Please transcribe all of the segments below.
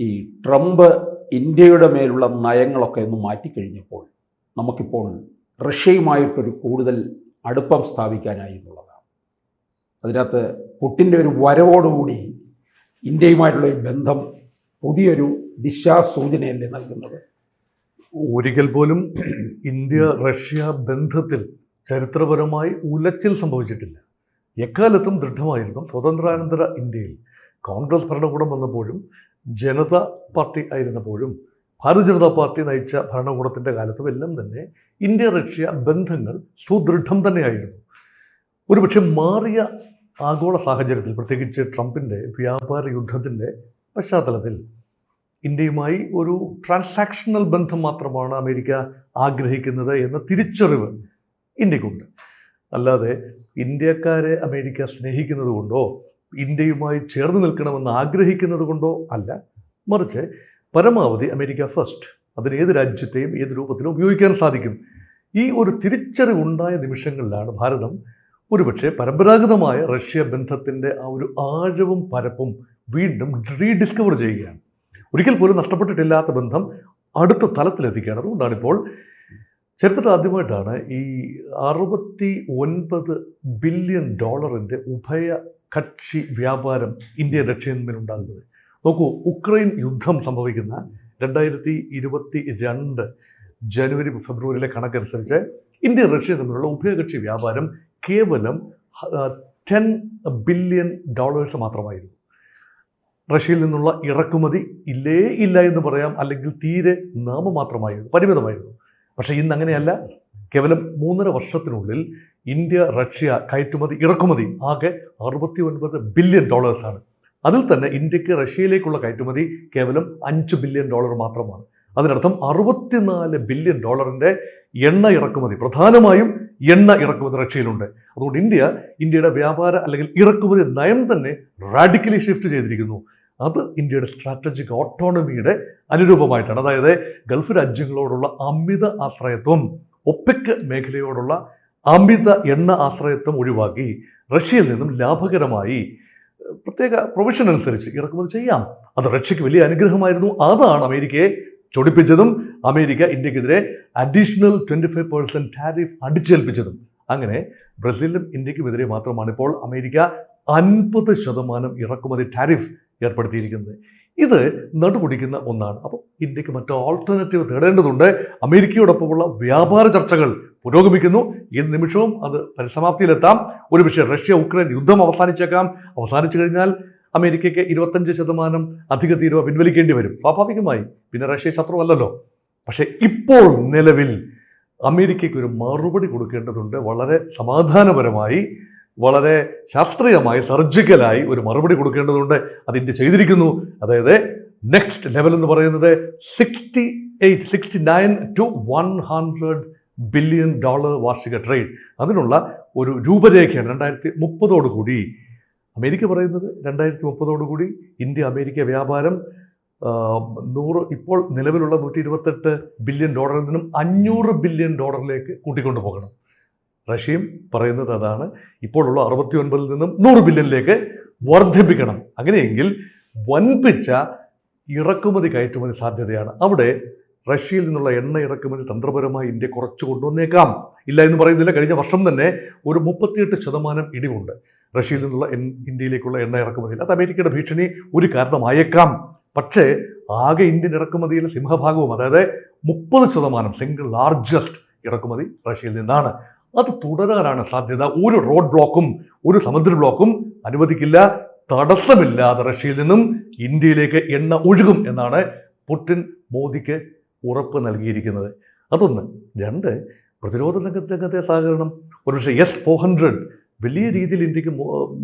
ഈ ട്രംപ് ഇന്ത്യയുടെ മേലുള്ള നയങ്ങളൊക്കെ ഒന്ന് മാറ്റിക്കഴിഞ്ഞപ്പോൾ നമുക്കിപ്പോൾ റഷ്യയുമായിട്ടൊരു കൂടുതൽ അടുപ്പം സ്ഥാപിക്കാനായി എന്നുള്ളതാണ്. അതിനകത്ത് പുട്ടിന്റെ ഒരു വരവോടുകൂടി ഇന്ത്യയുമായിട്ടുള്ള ഈ ബന്ധം പുതിയൊരു ദിശാസൂചനയല്ലേ നൽകുന്നത്? ഒരിക്കൽ പോലും ഇന്ത്യ റഷ്യ ബന്ധത്തിൽ ചരിത്രപരമായി ഉലച്ചിൽ സംഭവിച്ചിട്ടില്ല. എക്കാലത്തും ദൃഢമായിരുന്നു സ്വതന്ത്രാനന്തര ഇന്ത്യയിൽ. കോൺഗ്രസ് ഭരണകൂടം വന്നപ്പോഴും ജനത പാർട്ടി ആയിരുന്നപ്പോഴും ഭാരതീയ ജനതാ പാർട്ടി നയിച്ച ഭരണകൂടത്തിന്റെ കാലത്തും എല്ലാം തന്നെ ഇന്ത്യ റഷ്യ ബന്ധങ്ങൾ സുദൃഢം തന്നെയായിരുന്നു. ഒരുപക്ഷെ മാറിയ ആഗോള സാഹചര്യത്തിൽ പ്രത്യേകിച്ച് ട്രംപിന്റെ വ്യാപാര യുദ്ധത്തിന്റെ പശ്ചാത്തലത്തിൽ ഇന്ത്യയുമായി ഒരു ട്രാൻസാക്ഷണൽ ബന്ധം മാത്രമാണ് അമേരിക്ക ആഗ്രഹിക്കുന്നത് എന്ന തിരിച്ചറിവ് ഇന്ത്യക്കുണ്ട്. അല്ലാതെ ഇന്ത്യക്കാരെ അമേരിക്ക സ്നേഹിക്കുന്നത് കൊണ്ടോ ഇന്ത്യയുമായി ചേർന്ന് നിൽക്കണമെന്ന് ആഗ്രഹിക്കുന്നത് കൊണ്ടോ അല്ല. മറിച്ച് പരമാവധി അമേരിക്ക ഫസ്റ്റ് അതിന് ഏത് രാജ്യത്തെയും ഏത് രൂപത്തിലും ഉപയോഗിക്കാൻ സാധിക്കും. ഈ ഒരു തിരിച്ചറിവുണ്ടായ നിമിഷങ്ങളിലാണ് ഭാരതം ഒരുപക്ഷെ പരമ്പരാഗതമായ റഷ്യ ബന്ധത്തിന്റെ ആ ഒരു ആഴവും പരപ്പും വീണ്ടും റീഡിസ്കവർ ചെയ്യുകയാണ്. ഒരിക്കൽ പോലും നഷ്ടപ്പെട്ടിട്ടില്ലാത്ത ബന്ധം അടുത്ത തലത്തിലെത്തിക്കുകയാണ്. അതുകൊണ്ടാണ് ഇപ്പോൾ ചരിത്രത്തിൽ ആദ്യമായിട്ടാണ് ഈ അറുപത്തി ഒൻപത് ബില്യൺ ഡോളറിന്റെ ഉഭയ കക്ഷി വ്യാപാരം ഇന്ത്യ തമ്മിലുണ്ടാകുന്നത് നോക്കൂ ഉക്രൈൻ യുദ്ധം സംഭവിക്കുന്ന രണ്ടായിരത്തി ഇരുപത്തി രണ്ട് ജനുവരി ഫെബ്രുവരിയിലെ കണക്കനുസരിച്ച് ഇന്ത്യ റഷ്യ തമ്മിലുള്ള ഉഭയകക്ഷി വ്യാപാരം കേവലം ടെൻ ബില്യൺ ഡോളേഴ്സ് മാത്രമായിരുന്നു. റഷ്യയിൽ നിന്നുള്ള ഇറക്കുമതി ഇല്ലേ ഇല്ല എന്ന് പറയാം അല്ലെങ്കിൽ തീരെ നാമമാത്രമായിരുന്നു പരിമിതമായിരുന്നു. പക്ഷേ ഇന്ന് അങ്ങനെയല്ല. കേവലം മൂന്നര വർഷത്തിനുള്ളിൽ ഇന്ത്യ റഷ്യ കയറ്റുമതി ഇറക്കുമതി ആകെ അറുപത്തി ഒൻപത് ബില്യൺ ഡോളേഴ്സാണ് അതിൽ തന്നെ ഇന്ത്യയ്ക്ക് റഷ്യയിലേക്കുള്ള കയറ്റുമതി കേവലം അഞ്ച് ബില്യൺ ഡോളർ മാത്രമാണ്. അതിനർത്ഥം അറുപത്തിനാല് ബില്യൺ ഡോളറിന്റെ എണ്ണ ഇറക്കുമതി പ്രധാനമായും എണ്ണ ഇറക്കുമതി റഷ്യയിലുണ്ട്. അതുകൊണ്ട് ഇന്ത്യ ഇന്ത്യയുടെ വ്യാപാര അല്ലെങ്കിൽ ഇറക്കുമതി നയം തന്നെ റാഡിക്കലി ഷിഫ്റ്റ് ചെയ്തിരിക്കുന്നു. അത് ഇന്ത്യയുടെ സ്ട്രാറ്റജിക് ഓട്ടോണമിയുടെ അനുരൂപമായിട്ടാണ്. അതായത് ഗൾഫ് രാജ്യങ്ങളോടുള്ള അമിത ആശ്രയത്വം ഒപ്പെക് മേഖലയോടുള്ള അമിത എണ്ണ ആശ്രയത്വം ഒഴിവാക്കി റഷ്യയിൽ നിന്നും ലാഭകരമായി പ്രത്യേക പ്രൊവിഷൻ അനുസരിച്ച് ഇറക്കുമതി ചെയ്യാം. അത് റഷ്യക്ക് വലിയ അനുഗ്രഹമായിരുന്നു. അതാണ് അമേരിക്കയെ ചൊടിപ്പിച്ചതും അമേരിക്ക ഇന്ത്യക്കെതിരെ additional twenty five percent tariff അടിച്ചേൽപ്പിച്ചതും. അങ്ങനെ ബ്രസീലിനും ഇന്ത്യക്കുമെതിരെ മാത്രമാണ് ഇപ്പോൾ അമേരിക്ക അൻപത് ശതമാനം ഇറക്കുമതി ടാരിഫ് ഏർപ്പെടുത്തിയിരിക്കുന്നത്. ഇത് നടുപിടിക്കുന്ന ഒന്നാണ്. അപ്പോൾ ഇന്ത്യയ്ക്ക് മറ്റു ഓൾട്ടർനേറ്റീവ് തേടേണ്ടതുണ്ട്. അമേരിക്കയോടൊപ്പമുള്ള വ്യാപാര ചർച്ചകൾ പുരോഗമിക്കുന്നു. ഈ നിമിഷവും അത് പരിസമാപ്തിയിലെത്താം. ഒരു പക്ഷേ റഷ്യ ഉക്രൈൻ യുദ്ധം അവസാനിച്ചേക്കാം. അവസാനിച്ചു കഴിഞ്ഞാൽ അമേരിക്കയ്ക്ക് ഇരുപത്തഞ്ച് ശതമാനം അധിക തീരുവ പിൻവലിക്കേണ്ടി വരും. സ്വാഭാവികമായി. പിന്നെ റഷ്യ ശത്രുവല്ലല്ലോ. പക്ഷേ ഇപ്പോൾ നിലവിൽ അമേരിക്കയ്ക്ക് ഒരു മറുപടി കൊടുക്കേണ്ടതുണ്ട്. വളരെ സമാധാനപരമായി. വളരെ ശാസ്ത്രീയമായി സർജിക്കലായി ഒരു മറുപടി കൊടുക്കേണ്ടതുണ്ട്. അത് ഇന്ത്യ ചെയ്തിരിക്കുന്നു. അതായത് നെക്സ്റ്റ് ലെവൽ എന്ന് പറയുന്നത് sixty eight sixty nine to one hundred billion dollar വാർഷിക ട്രേഡ് അതിനുള്ള ഒരു രൂപരേഖയാണ് രണ്ടായിരത്തി മുപ്പതോടുകൂടി അമേരിക്ക പറയുന്നത് രണ്ടായിരത്തി മുപ്പതോടുകൂടി ഇന്ത്യ അമേരിക്ക വ്യാപാരം നൂറ് ഇപ്പോൾ നിലവിലുള്ള നൂറ്റി ഇരുപത്തെട്ട് ബില്യൺ ഡോളറിൽ നിന്നും അഞ്ഞൂറ് ബില്യൺ ഡോളറിലേക്ക് കൂട്ടിക്കൊണ്ടു പോകണം റഷ്യയും പറയുന്നത് അതാണ്. ഇപ്പോഴുള്ള അറുപത്തി ഒൻപതിൽ നിന്നും നൂറ് ബില്യനിലേക്ക് വർദ്ധിപ്പിക്കണം. അങ്ങനെയെങ്കിൽ വൻപിച്ച ഇറക്കുമതി കയറ്റുമതി സാധ്യതയാണ്. അവിടെ റഷ്യയിൽ നിന്നുള്ള എണ്ണ ഇറക്കുമതി തന്ത്രപരമായി ഇന്ത്യ കുറച്ച് കൊണ്ടുവന്നേക്കാം. ഇല്ല എന്ന് പറയുന്നില്ല. കഴിഞ്ഞ വർഷം തന്നെ ഒരു മുപ്പത്തിയെട്ട് ശതമാനം ഇടിവുണ്ട്. റഷ്യയിൽ നിന്നുള്ള ഇന്ത്യയിലേക്കുള്ള എണ്ണ ഇറക്കുമതി അത് അമേരിക്കയുടെ ഭീഷണി ഒരു കാരണമായേക്കാം. പക്ഷേ ആകെ ഇന്ത്യൻ ഇറക്കുമതിയിലെ സിംഹഭാഗവും അതായത് മുപ്പത് ശതമാനം സിംഗിൾ ലാർജസ്റ്റ് ഇറക്കുമതി റഷ്യയിൽ നിന്നാണ്. അത് തുടരാനാണ് സാധ്യത. ഒരു റോഡ് ബ്ലോക്കും ഒരു സമുദ്ര ബ്ലോക്കും അനുവദിക്കില്ല. തടസ്സമില്ലാതെ റഷ്യയിൽ നിന്നും ഇന്ത്യയിലേക്ക് എണ്ണ ഒഴുകും എന്നാണ് പുടിൻ മോദിക്ക് ഉറപ്പ് നൽകിയിരിക്കുന്നത്. അതൊന്ന്. രണ്ട് പ്രതിരോധ രംഗത്തെ രംഗത്തെ സഹകരണം. ഒരുപക്ഷെ എസ് ഫോർ ഹൺഡ്രഡ് വലിയ രീതിയിൽ ഇന്ത്യയ്ക്ക്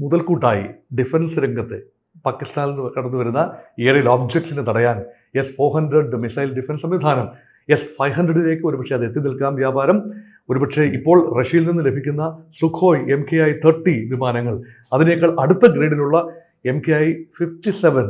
മുതൽക്കൂട്ടായി ഡിഫൻസ് രംഗത്ത് പാകിസ്ഥാനിൽ നിന്ന് കടന്നു വരുന്ന ഏറിയൽ ഓബ്ജക്ട്സിനെ തടയാൻ S four hundred missile defence സംവിധാനം എസ് ഫൈവ് ഹൺഡ്രഡിലേക്ക് ഒരുപക്ഷെ അത് എത്തി നിൽക്കാം. വ്യാപാരം ഒരുപക്ഷെ ഇപ്പോൾ റഷ്യയിൽ നിന്ന് ലഭിക്കുന്ന Sukhoi M K I thirty വിമാനങ്ങൾ അതിനേക്കാൾ അടുത്ത ഗ്രേഡിലുള്ള M K I fifty seven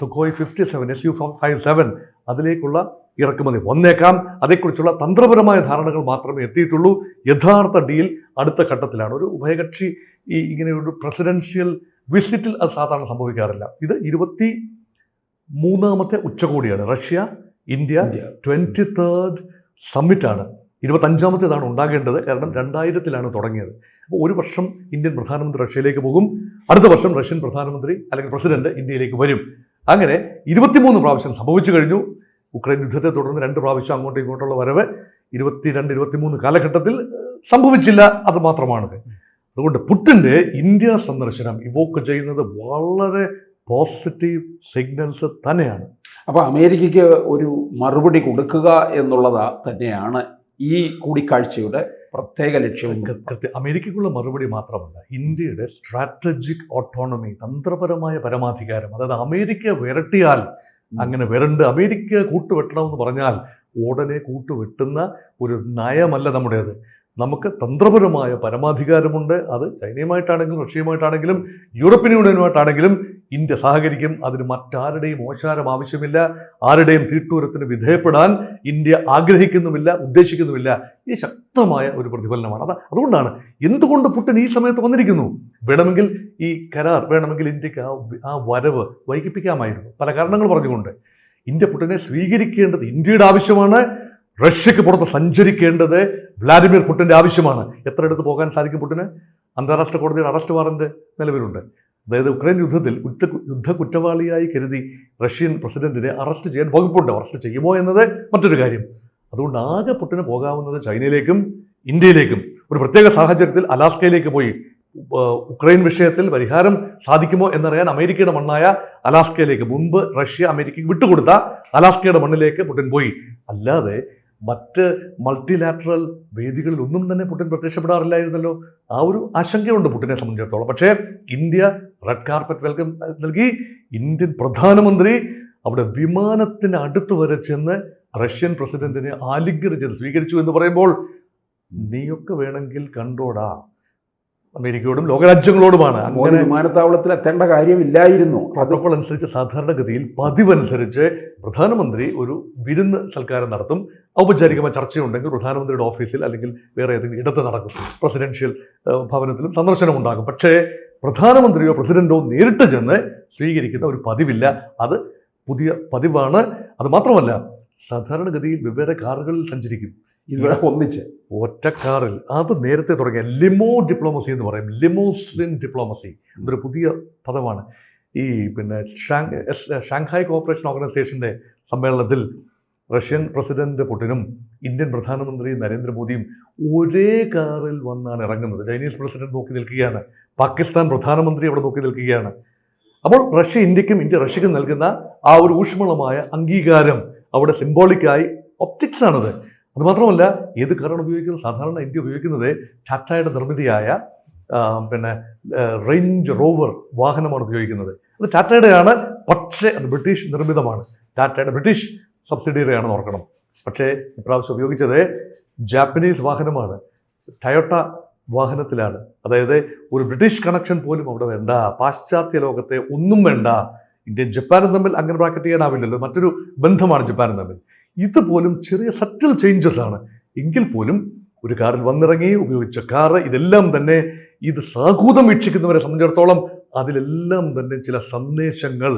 Sukhoi fifty seven S U five seven അതിലേക്കുള്ള ഇറക്കുമതി. വന്നേക്കാം. അതേക്കുറിച്ചുള്ള തന്ത്രപരമായ ധാരണകൾ മാത്രമേ എത്തിയിട്ടുള്ളൂ. യഥാർത്ഥ ഡീൽ അടുത്ത ഘട്ടത്തിലാണ്. ഒരു ഉഭയകക്ഷി ഈ ഇങ്ങനെ ഒരു പ്രസിഡൻഷ്യൽ വിസിറ്റിൽ അത് സാധാരണ സംഭവിക്കാറില്ല. ഇത് ഇരുപത്തി മൂന്നാമത്തെ ഉച്ചകോടിയാണ്. Russia India India. Twenty third സമ്മിറ്റാണ് ഇരുപത്തഞ്ചാമത്തേതാണ് ഉണ്ടാകേണ്ടത്. കാരണം രണ്ടായിരത്തിലാണ് തുടങ്ങിയത്. അപ്പോൾ ഒരു വർഷം ഇന്ത്യൻ പ്രധാനമന്ത്രി റഷ്യയിലേക്ക് പോകും. അടുത്ത വർഷം റഷ്യൻ പ്രധാനമന്ത്രി അല്ലെങ്കിൽ പ്രസിഡന്റ് ഇന്ത്യയിലേക്ക് വരും. അങ്ങനെ ഇരുപത്തിമൂന്ന് പ്രാവശ്യം സംഭവിച്ചു കഴിഞ്ഞു. ഉക്രൈൻ യുദ്ധത്തെ തുടർന്ന് രണ്ട് പ്രാവശ്യം അങ്ങോട്ടും ഇങ്ങോട്ടുള്ള വരവ് ഇരുപത്തിരണ്ട് ഇരുപത്തിമൂന്ന് കാലഘട്ടത്തിൽ സംഭവിച്ചില്ല. അത് മാത്രമാണ്. അതുകൊണ്ട് പുട്ടിന്റെ ഇന്ത്യ സന്ദർശനം ഇവോക്ക് ചെയ്യുന്നത് വളരെ പോസിറ്റീവ് സിഗ്നൽസ് തന്നെയാണ്. അപ്പോൾ അമേരിക്കയ്ക്ക് ഒരു മറുപടി കൊടുക്കുക എന്നുള്ളത് തന്നെയാണ് ഈ കൂടിക്കാഴ്ചയുടെ പ്രത്യേക ലക്ഷ്യം അമേരിക്കയ്ക്കുള്ള മറുപടി മാത്രമല്ല ഇന്ത്യയുടെ സ്ട്രാറ്റജിക് ഓട്ടോണമി തന്ത്രപരമായ പരമാധികാരം അതായത് അമേരിക്ക വിരട്ടിയാൽ അങ്ങനെ വരണ്ട് അമേരിക്ക കൂട്ടുവെട്ടണമെന്ന് പറഞ്ഞാൽ ഉടനെ കൂട്ടുവെട്ടുന്ന ഒരു നയമല്ല നമ്മുടേത്. നമുക്ക് തന്ത്രപരമായ പരമാധികാരമുണ്ട്. അത് ചൈനയുമായിട്ടാണെങ്കിലും റഷ്യയുമായിട്ടാണെങ്കിലും യൂറോപ്യൻ യൂണിയനുമായിട്ടാണെങ്കിലും ഇന്ത്യ സഹകരിക്കും. അതിന് മറ്റാരുടെയും ഓശാരം ആവശ്യമില്ല. ആരുടെയും തീട്ടൂരത്തിന് വിധേയപ്പെടാൻ ഇന്ത്യ ആഗ്രഹിക്കുന്നുമില്ല ഉദ്ദേശിക്കുന്നുമില്ല. ഈ ശക്തമായ ഒരു പ്രതിഫലനമാണ്. അത് അതുകൊണ്ടാണ് എന്തുകൊണ്ട് പുട്ടിൻ ഈ സമയത്ത് വന്നിരിക്കുന്നു? വേണമെങ്കിൽ ഈ കരാർ വേണമെങ്കിൽ ഇന്ത്യയ്ക്ക് ആ ആ വരവ് വൈകിപ്പിക്കാമായിരുന്നു. പല കാരണങ്ങൾ പറഞ്ഞുകൊണ്ട്. ഇന്ത്യ പുട്ടിനെ സ്വീകരിക്കേണ്ടത് ഇന്ത്യയുടെ ആവശ്യമാണ്. റഷ്യക്ക് പുറത്ത് സഞ്ചരിക്കേണ്ടത് വ്ലാഡിമിർ പുട്ടിന്റെ ആവശ്യമാണ്. എത്ര എടുത്ത് പോകാൻ സാധിക്കും പുട്ടിന്? അന്താരാഷ്ട്ര കോടതിയുടെ അറസ്റ്റ് വാറന്റ് നിലവിലുണ്ട്. അതായത് ഉക്രൈൻ യുദ്ധത്തിൽ യുദ്ധ യുദ്ധ കുറ്റവാളിയായി കരുതി റഷ്യൻ പ്രസിഡന്റിനെ അറസ്റ്റ് ചെയ്യാൻ വകുപ്പുണ്ട്. അറസ്റ്റ് ചെയ്യുമോ എന്നത് മറ്റൊരു കാര്യം. അതുകൊണ്ട് ആകെ പുട്ടിന് പോകാവുന്നത് ചൈനയിലേക്കും ഇന്ത്യയിലേക്കും. ഒരു പ്രത്യേക സാഹചര്യത്തിൽ അലാസ്കയിലേക്ക് പോയി. ഉക്രൈൻ വിഷയത്തിൽ പരിഹാരം സാധിക്കുമോ എന്നറിയാൻ അമേരിക്കയുടെ മണ്ണായ അലാസ്കയിലേക്ക് മുൻപ് റഷ്യ അമേരിക്കയ്ക്ക് വിട്ടുകൊടുത്ത അലാസ്കയുടെ മണ്ണിലേക്ക് പുടിൻ പോയി. അല്ലാതെ മറ്റ് മൾട്ടിലാറ്ററൽ വേദികളിൽ ഒന്നും തന്നെ പുടിൻ പ്രത്യക്ഷപ്പെടാറില്ലായിരുന്നല്ലോ. ആ ഒരു ആശങ്കയുണ്ട് പുടിനെ സംബന്ധിച്ചിടത്തോളം. പക്ഷേ ഇന്ത്യ റെഡ് കാർപ്പറ്റ് വെൽക്കം നൽകി. ഇന്ത്യൻ പ്രധാനമന്ത്രി അവിടെ വിമാനത്തിന് അടുത്ത് വരെ ചെന്ന് റഷ്യൻ പ്രസിഡന്റിനെ ആലിംഗനം ചെയ്ത് സ്വീകരിച്ചു എന്ന് പറയുമ്പോൾ നീയൊക്കെ വേണമെങ്കിൽ കണ്ടോടാ. അമേരിക്കയോടും ലോകരാജ്യങ്ങളോടുമാണ്. അങ്ങനെ വിമാനത്താവളത്തിൽ എത്തേണ്ട കാര്യമില്ലായിരുന്നു. പ്രോട്ടോകോൾ അനുസരിച്ച് സാധാരണഗതിയിൽ പതിവനുസരിച്ച് പ്രധാനമന്ത്രി ഒരു വിരുന്ന് സൽക്കാരം നടത്തും. ഔപചാരികമായ ചർച്ചയുണ്ടെങ്കിൽ പ്രധാനമന്ത്രിയുടെ ഓഫീസിൽ അല്ലെങ്കിൽ വേറെ ഏതെങ്കിലും ഇടത്ത് നടക്കും. പ്രസിഡൻഷ്യൽ ഭവനത്തിലും സന്ദർശനം ഉണ്ടാകും. പക്ഷേ പ്രധാനമന്ത്രിയോ പ്രസിഡന്റോ നേരിട്ട് ചെന്ന് സ്വീകരിക്കുന്ന ഒരു പതിവില്ല. അത് പുതിയ പതിവാണ്. അത് മാത്രമല്ല സാധാരണഗതിയിൽ വെവ്വേറെ കാറുകളിൽ സഞ്ചരിക്കും. ഇവിടെ ഒന്നിച്ച്. ഒറ്റക്കാറിൽ കാറിൽ. അത് നേരത്തെ തുടങ്ങിയ ലിമോ ഡിപ്ലോമസി എന്ന് പറയും. Limousine diplomacy. എന്നൊരു പുതിയ പദമാണ്. ഈ പിന്നെ ഷാങ് ഷാങ്ഹായ് കോപ്പറേഷൻ ഓർഗനൈസേഷന്റെ സമ്മേളനത്തിൽ റഷ്യൻ പ്രസിഡന്റ് പുടിനും ഇന്ത്യൻ പ്രധാനമന്ത്രി നരേന്ദ്രമോദിയും ഒരേ കാറിൽ വന്നാണ് ഇറങ്ങുന്നത്. ചൈനീസ് പ്രസിഡന്റ് നോക്കി നിൽക്കുകയാണ്. പാകിസ്ഥാൻ പ്രധാനമന്ത്രി അവിടെ നോക്കി നിൽക്കുകയാണ്. അപ്പോൾ റഷ്യ ഇന്ത്യക്കും ഇന്ത്യ റഷ്യക്കും നൽകുന്ന ആ ഒരു ഊഷ്മളമായ അംഗീകാരം അവിടെ സിംബോളിക്കായി ഒപ്റ്റിക്സ് ആണത്. അത് മാത്രമല്ല ഏത് കാറാണ് ഉപയോഗിക്കുന്നത്? സാധാരണ ഇന്ത്യ ഉപയോഗിക്കുന്നത് ടാറ്റയുടെ നിർമ്മിതിയായ പിന്നെ റേഞ്ച് റോവർ വാഹനമാണ് ഉപയോഗിക്കുന്നത്. അത് ടാറ്റയുടെയാണ് പക്ഷേ അത് ബ്രിട്ടീഷ് നിർമ്മിതമാണ്. ടാറ്റയുടെ ബ്രിട്ടീഷ് സബ്സിഡിയറിയാണെന്ന് ഓർക്കണം. പക്ഷേ ഇപ്രാവശ്യം ഉപയോഗിച്ചത് ജാപ്പനീസ് വാഹനമാണ്. ടയോട്ട വാഹനത്തിലാണ്. അതായത് ഒരു ബ്രിട്ടീഷ് കണക്ഷൻ പോലും അവിടെ വേണ്ട. പാശ്ചാത്യ ലോകത്തെ ഒന്നും വേണ്ട. ഇന്ത്യയും ജപ്പാനും തമ്മിൽ അങ്ങനെ ബ്രാക്കറ്റ് ചെയ്യാനാവില്ലല്ലോ. മറ്റൊരു ബന്ധമാണ് ജപ്പാനും തമ്മിൽ. ഇതുപോലും ചെറിയ സറ്റിൽ ചേഞ്ചസ് ആണ്. എങ്കിൽ പോലും ഒരു കാറിൽ വന്നിറങ്ങി ഉപയോഗിച്ച കാറ് ഇതെല്ലാം തന്നെ ഇത് സാഹൂതം വീക്ഷിക്കുന്നവരെ സംബന്ധിച്ചിടത്തോളം അതിലെല്ലാം തന്നെ ചില സന്ദേശങ്ങൾ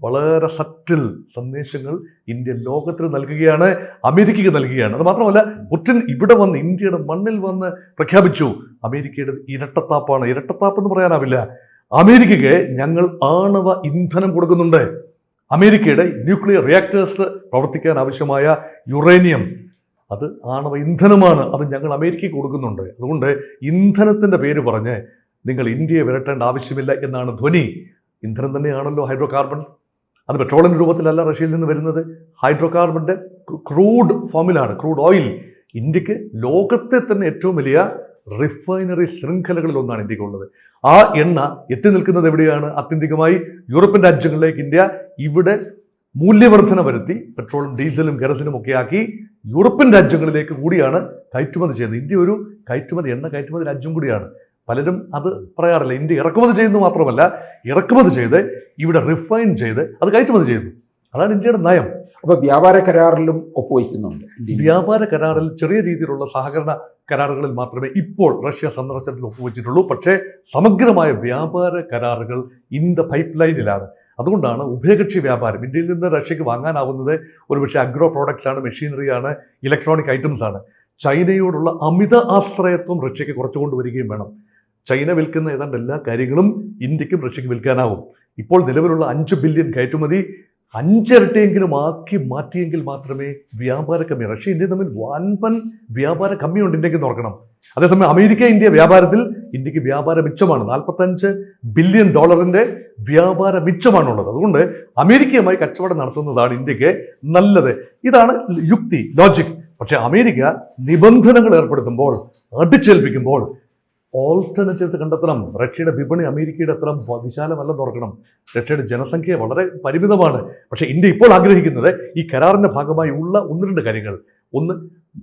വളരെ സറ്റിൽ സന്ദേശങ്ങൾ ഇന്ത്യ ലോകത്തിന് നൽകുകയാണ് അമേരിക്കയ്ക്ക് നൽകുകയാണ്. അത് മാത്രമല്ല പുടിൻ ഇവിടെ വന്ന് ഇന്ത്യയുടെ മണ്ണിൽ വന്ന് പ്രഖ്യാപിച്ചു അമേരിക്കയുടെ ഇരട്ടത്താപ്പാണ്. ഇരട്ടത്താപ്പ് എന്ന് പറയാനാവില്ല. അമേരിക്കയ്ക്ക് ഞങ്ങൾ ആണവ ഇന്ധനം കൊടുക്കുന്നുണ്ട്. അമേരിക്കയുടെ ന്യൂക്ലിയർ റിയാക്ടേഴ്സ് പ്രവർത്തിക്കാൻ ആവശ്യമായ യുറേനിയം. അത് ആണവ ഇന്ധനമാണ്. അത് ഞങ്ങൾ അമേരിക്കയ്ക്ക് കൊടുക്കുന്നുണ്ട്. അതുകൊണ്ട് ഇന്ധനത്തിന്റെ പേര് പറഞ്ഞ് നിങ്ങൾ ഇന്ത്യയെ വിരട്ടേണ്ട ആവശ്യമില്ല എന്നാണ് ധ്വനി. ഇന്ധനം തന്നെയാണല്ലോ ഹൈഡ്രോ കാർബൺ അത് പെട്രോളിയം രൂപത്തിലല്ല റഷ്യയിൽ നിന്ന് വരുന്നത്. ഹൈഡ്രോ കാർബണിന്റെ ക്രൂഡ് ഫോമിലാണ് ക്രൂഡ് ഓയിൽ. ഇന്ത്യയ്ക്ക് ലോകത്തെ തന്നെ ഏറ്റവും വലിയ റിഫൈനറി ശൃംഖലകളിൽ ഒന്നാണ് ഇന്ത്യക്കുള്ളത്. ആ എണ്ണ എത്തി നിൽക്കുന്നത് എവിടെയാണ്? ആത്യന്തികമായി യൂറോപ്യൻ രാജ്യങ്ങളിലേക്ക് ഇന്ത്യ ഇവിടെ മൂല്യവർധന വരുത്തി പെട്രോളും ഡീസലും കെറസിനും ഒക്കെ ആക്കി യൂറോപ്യൻ രാജ്യങ്ങളിലേക്ക് കൂടിയാണ് കയറ്റുമതി ചെയ്യുന്നത്. ഇന്ത്യ ഒരു കയറ്റുമതി എണ്ണ കയറ്റുമതി രാജ്യം കൂടിയാണ്. പലരും അത് പറയാറില്ല. ഇന്ത്യ ഇറക്കുമതി ചെയ്യുന്നു മാത്രമല്ല ഇറക്കുമതി ചെയ്ത് ഇവിടെ റിഫൈൻ ചെയ്ത് അത് കയറ്റുമതി ചെയ്യുന്നു. അതാണ് ഇന്ത്യയുടെ നയം. അപ്പോൾ വ്യാപാര കരാറിലും ഒപ്പുവയ്ക്കുന്നുണ്ട് വ്യാപാര കരാറിൽ ചെറിയ രീതിയിലുള്ള സഹകരണ കരാറുകളിൽ മാത്രമേ ഇപ്പോൾ റഷ്യ സന്ദർശനത്തിൽ ഒപ്പുവെച്ചിട്ടുള്ളൂ. പക്ഷേ സമഗ്രമായ വ്യാപാര കരാറുകൾ ഇൻ ദ പൈപ്പ് ലൈനിലാണ്. അതുകൊണ്ടാണ് ഉഭയകക്ഷി വ്യാപാരം. ഇന്ത്യയിൽ നിന്ന് റഷ്യക്ക് വാങ്ങാനാവുന്നത് ഒരുപക്ഷെ അഗ്രോ പ്രോഡക്റ്റ്സ് ആണ് മെഷീനറി ആണ് ഇലക്ട്രോണിക് ഐറ്റംസ് ആണ്. ചൈനയോടുള്ള അമിത ആശ്രയത്വം റഷ്യക്ക് കുറച്ചു കൊണ്ടുവരികയും വേണം. ചൈന വിൽക്കുന്ന ഏതാണ്ട് എല്ലാ കാര്യങ്ങളും ഇന്ത്യക്കും റഷ്യക്ക് വിൽക്കാനാവും. ഇപ്പോൾ നിലവിലുള്ള അഞ്ച് ബില്യൺ കയറ്റുമതി അഞ്ചിരട്ടിയെങ്കിലും ആക്കി മാറ്റിയെങ്കിൽ മാത്രമേ വ്യാപാര കമ്മി റഷ്യ ഇന്ത്യ തമ്മിൽ വൻപൻ വ്യാപാര കമ്മിയുണ്ട് ഇന്ത്യയ്ക്ക് നോക്കണം അതേസമയം അമേരിക്ക ഇന്ത്യ വ്യാപാരത്തിൽ ഇന്ത്യയ്ക്ക് വ്യാപാര മിച്ചമാണ്. നാൽപ്പത്തഞ്ച് ബില്യൺ ഡോളറിന്റെ വ്യാപാര മിച്ചമാണുള്ളത് അതുകൊണ്ട് അമേരിക്കയുമായി കച്ചവടം നടത്തുന്നതാണ് ഇന്ത്യയ്ക്ക് നല്ലത്. ഇതാണ് യുക്തി ലോജിക്. പക്ഷേ അമേരിക്ക നിബന്ധനകൾ ഏർപ്പെടുത്തുമ്പോൾ അടിച്ചേൽപ്പിക്കുമ്പോൾ ഓൾട്ടർനേറ്റീവ്സ് കണ്ടെത്തണം. റഷ്യയുടെ വിപണി അമേരിക്കയുടെ അത്ര വിശാലമല്ലെന്ന് ഓർക്കണം. റഷ്യയുടെ ജനസംഖ്യ വളരെ പരിമിതമാണ്. പക്ഷേ ഇന്ത്യ ഇപ്പോൾ ആഗ്രഹിക്കുന്നത് ഈ കരാറിന്റെ ഭാഗമായി ഉള്ള ഒന്ന് രണ്ട് കാര്യങ്ങൾ. ഒന്ന്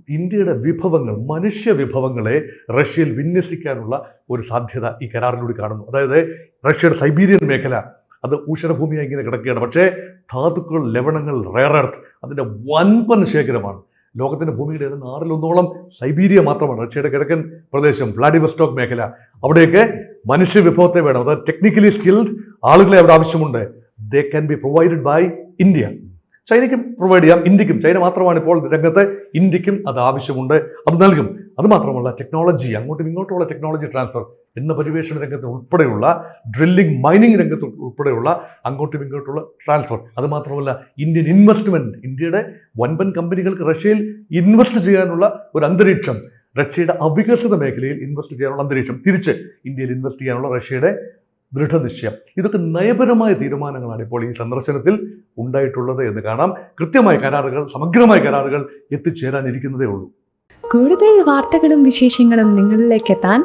ഇന്ത്യയുടെ വിഭവങ്ങൾ മനുഷ്യ വിഭവങ്ങളെ റഷ്യയിൽ വിന്യസിക്കാനുള്ള ഒരു സാധ്യത ഈ കരാറിലൂടെ കാണുന്നു. അതായത് റഷ്യയുടെ സൈബീരിയൻ മേഖല അത് ഊഷരഭൂമിയായി ഇങ്ങനെ കിടക്കുകയാണ്. പക്ഷേ ധാതുക്കൾ ലവണങ്ങൾ റയർ എർത്ത് അതിന്റെ വൻപൻ ശേഖരമാണ്. ലോകത്തിന്റെ ഭൂമിയുടെ ഏതാണ്ട് ആറിലൊന്നോളം സൈബീരിയ മാത്രമാണ് റഷ്യയുടെ കിഴക്കൻ പ്രദേശം വ്ളാഡിവസ്റ്റോക്ക് മേഖല. അവിടെയൊക്കെ മനുഷ്യ വിഭവത്തെ വേണം. അതായത് ടെക്നിക്കലി സ്കിൽഡ് ആളുകളെ അവിടെ ആവശ്യമുണ്ട്. They can be provided by India ചൈനയ്ക്കും provide ചെയ്യാം. ഇന്ത്യക്കും. ചൈന മാത്രമാണ് ഇപ്പോൾ രംഗത്ത്. ഇന്ത്യക്കും അത് ആവശ്യമുണ്ട്. അത് നൽകും. അതുമാത്രമല്ല ടെക്നോളജി അങ്ങോട്ടും ഇങ്ങോട്ടുമുള്ള ടെക്നോളജി ട്രാൻസ്ഫർ എണ്ണ പരിവേഷണ രംഗത്ത് ഉൾപ്പെടെയുള്ള ഡ്രില്ലിംഗ് മൈനിങ് രംഗത്ത് ഉൾപ്പെടെയുള്ള അങ്ങോട്ടും ഇങ്ങോട്ടുള്ള ട്രാൻസ്ഫർ അതുമാത്രമല്ല ഇന്ത്യൻ ഇൻവെസ്റ്റ്മെന്റ് ഇന്ത്യയുടെ വൻപൻ കമ്പനികൾക്ക് റഷ്യയിൽ ഇൻവെസ്റ്റ് ചെയ്യാനുള്ള ഒരു അന്തരീക്ഷം റഷ്യയുടെ അവികസിത മേഖലയിൽ ഇൻവെസ്റ്റ് ചെയ്യാനുള്ള അന്തരീക്ഷം. തിരിച്ച് ഇന്ത്യയിൽ ഇൻവെസ്റ്റ് ചെയ്യാനുള്ള റഷ്യയുടെ ദൃഢനിശ്ചയം. ഇതൊക്കെ നയപരമായ തീരുമാനങ്ങളാണ് ഇപ്പോൾ ഈ സന്ദർശനത്തിൽ ഉണ്ടായിട്ടുള്ളത് എന്ന് കാണാം. കൃത്യമായ കരാറുകൾ സമഗ്രമായ കരാറുകൾ എത്തിച്ചേരാനിരിക്കുന്നതേ ഉള്ളൂ. കൂടുതൽ വാർത്തകളും വിശേഷങ്ങളും നിങ്ങളിലേക്ക് എത്താൻ